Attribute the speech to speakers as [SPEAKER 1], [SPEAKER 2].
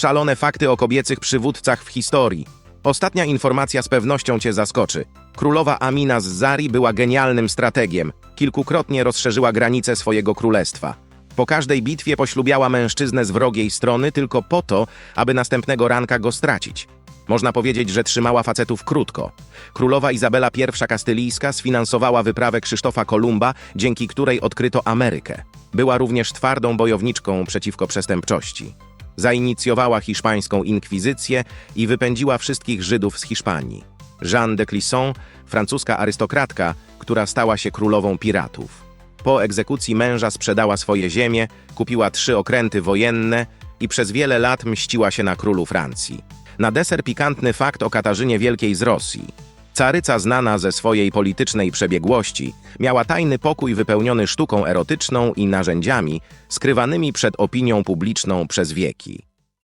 [SPEAKER 1] Szalone fakty o kobiecych przywódcach w historii. Ostatnia informacja z pewnością cię zaskoczy. Królowa Amina z Zari była genialnym strategiem. Kilkukrotnie rozszerzyła granice swojego królestwa. Po każdej bitwie poślubiała mężczyznę z wrogiej strony tylko po to, aby następnego ranka go stracić. Można powiedzieć, że trzymała facetów krótko. Królowa Izabela I Kastylijska sfinansowała wyprawę Krzysztofa Kolumba, dzięki której odkryto Amerykę. Była również twardą bojowniczką przeciwko przestępczości. Zainicjowała hiszpańską inkwizycję i wypędziła wszystkich Żydów z Hiszpanii. Jeanne de Clisson, francuska arystokratka, która stała się królową piratów. Po egzekucji męża sprzedała swoje ziemie, kupiła trzy okręty wojenne i przez wiele lat mściła się na królu Francji. Na deser pikantny fakt o Katarzynie Wielkiej z Rosji. Caryca znana ze swojej politycznej przebiegłości miała tajny pokój wypełniony sztuką erotyczną i narzędziami skrywanymi przed opinią publiczną przez wieki.